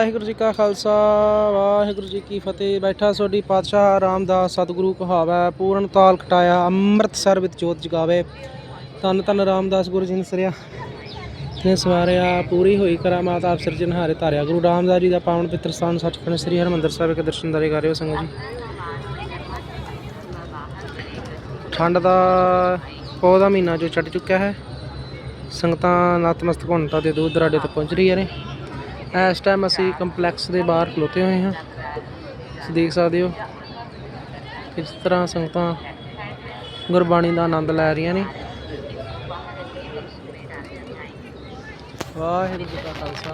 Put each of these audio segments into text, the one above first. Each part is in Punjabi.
ਵਾਹਿਗੁਰੂ ਜੀ ਕਾ ਖਾਲਸਾ, ਵਾਹਿਗੁਰੂ ਜੀ ਕੀ ਫਤਿਹ। ਬੈਠਾ ਸੋਢੀ ਪਾਤਸ਼ਾਹ ਰਾਮਦਾਸ ਸਤਿਗੁਰੂ ਕਹਾਵੈ, ਪੂਰਨ ਤਾਲ ਕਟਾਇਆ ਅੰਮ੍ਰਿਤਸਰ ਵਿੱਚ ਜੋਤ ਜਗਾਵੇ। ਤਨ ਤਨ ਰਾਮਦਾਸ ਗੁਰੂ ਜੀ ਨੇ ਸਰਿਆ, ਨੇ ਸਵਾਰਿਆ, ਪੂਰੀ ਹੋਈ ਕਰਾਮਾਤ ਆਪ ਸਿਰਜਣਹਾਰੇ ਧਾਰਿਆ। ਗੁਰੂ ਰਾਮਦਾਸ ਜੀ ਦਾ ਪਾਵਨ ਪਿੱਤਰ ਸਥਾਨ ਸੱਚਖੰਡ ਸ੍ਰੀ ਹਰਿਮੰਦਰ ਸਾਹਿਬ ਦੇ ਦਰਸ਼ਨ ਦਾਰੇ ਕਰ ਰਹੇ ਹੋ ਸੰਗਤ ਜੀ। ਠੰਡ ਦਾ ਪੌਦਾ ਮਹੀਨਾ ਜੋ ਚੜ ਚੁੱਕਿਆ ਹੈ, ਸੰਗਤਾਂ ਨਤਮਸਤਕ ਹੋਣਤਾ ਦੇ ਦੂਰ ਦਰਾਡੇ ਤੱਕ ਪਹੁੰਚ ਰਹੀਆਂ ਨੇ। ਇਸ ਟਾਈਮ ਅਸੀਂ ਕੰਪਲੈਕਸ ਦੇ ਬਾਹਰ ਖਲੋਤੇ ਹੋਏ ਹਾਂ। ਤੁਸੀਂ ਦੇਖ ਸਕਦੇ ਹੋ ਕਿਸ ਤਰ੍ਹਾਂ ਸੰਗਤਾਂ ਗੁਰਬਾਣੀ ਦਾ ਆਨੰਦ ਲੈ ਰਹੀਆਂ ਨੇ। ਵਾਹਿਗੁਰੂ ਜੀ ਕਾ ਖਾਲਸਾ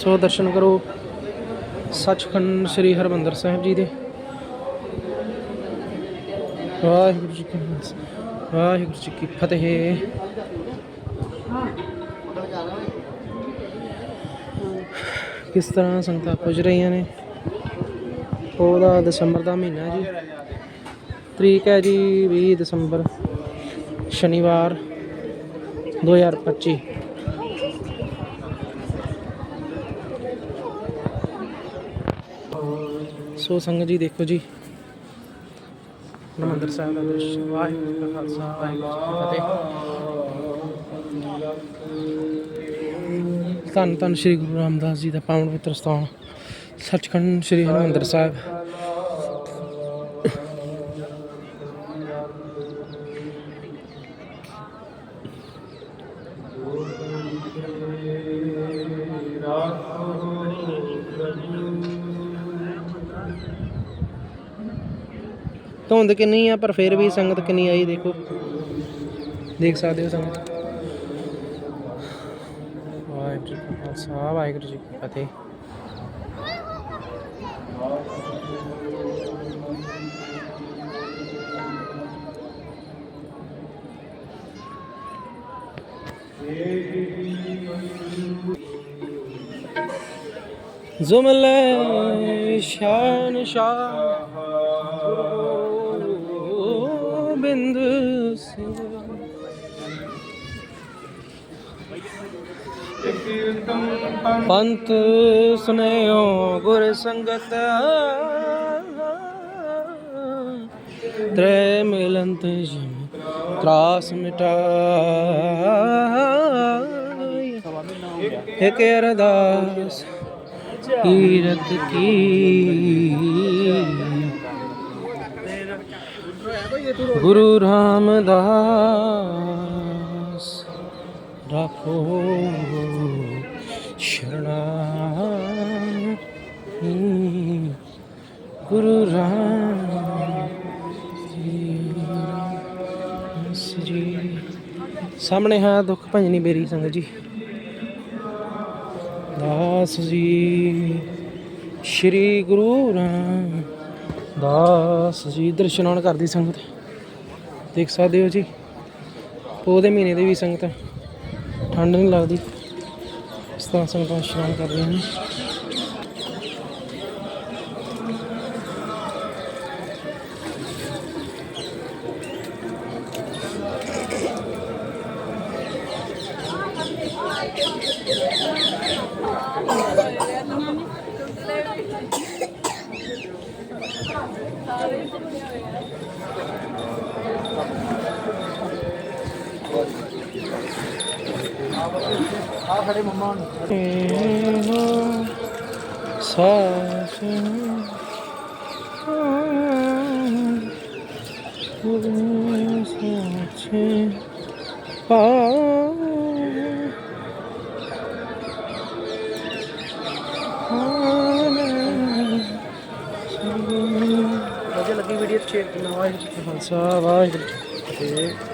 ਸੋ ਦਰਸ਼ਨ ਕਰੋ ਸੱਚਖੰਡ ਸ੍ਰੀ ਹਰਮੰਦਰ ਸਾਹਿਬ ਜੀ ਦੇ। ਵਾਹਿਗੁਰੂ ਜੀ ਕੀ ਵਾਹਿਗੁਰੂ ਜੀ ਕੀ ਫਤਿਹ। ਕਿਸ ਤਰ੍ਹਾਂ ਸੰਗਤਾਂ ਪੁੱਜ ਰਹੀਆਂ ਨੇ? ਉਹਦਾ ਦਸੰਬਰ ਦਾ ਮਹੀਨਾ ਜੀ। ਤਰੀਕ ਹੈ ਜੀ 20 ਦਸੰਬਰ, ਸ਼ਨੀਵਾਰ 2025 ਸੋ ਸੰਗਤ ਜੀ ਦੇਖੋ ਜੀ। ਹਰਿਮੰਦਰ ਸਾਹਿਬ ਦਾ ਦ੍ਰਿਸ਼। ਵਾਹਿਗੁਰੂ ਜੀ ਕਾ ਖਾਲਸਾ, ਵਾਹਿਗੁਰੂ ਜੀ ਕੀ ਫਤਿਹ। ਧੰਨ ਧੰਨ ਸ੍ਰੀ ਗੁਰੂ ਰਾਮਦਾਸ ਜੀ ਦਾ ਪਾਵਨ ਪਵਿੱਤਰ ਸਥਾਨ, ਸੱਚਖੰਡ ਸ੍ਰੀ ਹਰਿਮੰਦਰ ਸਾਹਿਬ। ਧੁੰਦ ਕਿੰਨੀ ਆ, ਪਰ ਫਿਰ ਵੀ ਸੰਗਤ ਕਿੰਨੀ ਆਈ ਦੇਖੋ। ਦੇਖ ਸਕਦੇ ਹੋ ਸੰਗਤ। ਵਾਹਿਗੁਰੂ ਜੀ ਕਾ ਖਾਲਸਾ ਵਾਹਿਗੁਰੂ ਜੀ ਕੀ ਫਤਿਹ। ਜ਼ੁਮਲੇ ਸ਼ਾਨ ਸ਼ਾਹ ਬਿੰਦ ਸਿੰਘ ਪੰਥ ਸੁਨੇਓ ਗੁਰ ਸੰਗਤ। ਤ੍ਰੈ ਮਿਲੰਤ ਜਮ ਤਰਾਸ ਮਿਟਾਈ। ਇਕ ਅਰਦਾਸ ਕੀਰਤ ਕੀ। ਗੁਰੂ ਰਾਮਦਾਸ। ਰੱਖੋ ਸ਼ਰਣਾ ਗੁਰੂ ਰਾਮ ਜੀ। ਸਾਹਮਣੇ ਹੈ ਦੁੱਖ ਭੰਜਨੀ ਬੇਰੀ ਸੰਗਤ ਜੀ। ਦਾਸ ਜੀ, ਸ਼੍ਰੀ ਗੁਰੂ ਰਾਮ ਦਾਸ ਜੀ ਦਰਸ਼ਨਾਨ ਕਰਦੀ ਸੰਗਤ। ਦੇਖ ਸਕਦੇ ਹੋ ਜੀ ਪੋਹ ਦੇ ਮਹੀਨੇ ਦੇ ਵੀ ਸੰਗਤ। ਠੰਡ ਨਹੀਂ ਲੱਗਦੀ। ਇਸ ਤਰ੍ਹਾਂ ਸੰਗਤਾਂ ਇਸ਼ਨਾਨ ਕਰ ਰਹੀਆਂ ਨੇ। ਆ ਖੜੇ ਮੰਮਾ ਸਾਸ ਸਾਚੇ ਪਾ ਵਧੀਆ ਲੱਗੀ ਵੀਡੀਓ ਸ਼ੇਅਰ ਕਰਨਾ ਵਾਹਿਗੁਰੂ ਜੀ ਖਾਲਸਾ ਵਾਹਿਗੁਰੂ ਜੀ